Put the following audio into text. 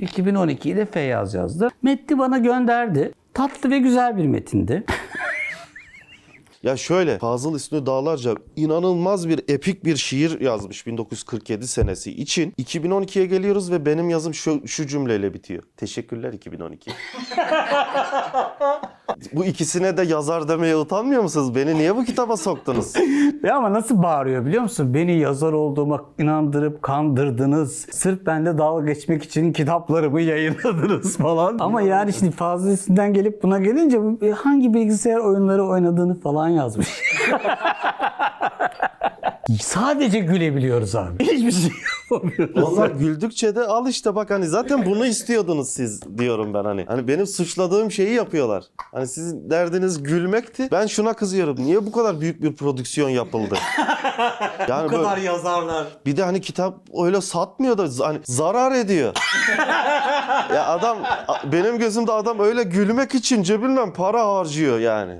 2012'yi de Feyyaz yazdı. Metni bana gönderdi. Tatlı ve güzel bir metindi. Ya şöyle Fazıl Hüsnü Dağlarca inanılmaz bir epik bir şiir yazmış 1947 senesi için. 2012'ye geliyoruz ve benim yazım şu, şu cümleyle bitiyor. Teşekkürler 2012. bu ikisine de yazar demeye utanmıyor musunuz? Beni niye bu kitaba soktunuz? Ve ama nasıl bağırıyor biliyor musun? Beni yazar olduğuma inandırıp kandırdınız. Sırf benimle dalga geçmek için kitaplarımı yayınladınız falan. Ama yani şimdi fazlasından gelip buna gelince bu hangi bilgisayar oyunları oynadığını falan yazmış. Sadece gülebiliyoruz abi. Hiçbir şey. Onlar güldükçe de al işte bak hani zaten bunu istiyordunuz siz diyorum ben hani. Hani benim suçladığım şeyi yapıyorlar. Hani sizin derdiniz gülmekti. Ben şuna kızıyorum. Niye bu kadar büyük bir prodüksiyon yapıldı? Yani böyle- yazarlar. Bir de hani kitap öyle satmıyor da hani zarar ediyor. ya adam benim gözümde adam öyle gülmek için cebinden para harcıyor yani.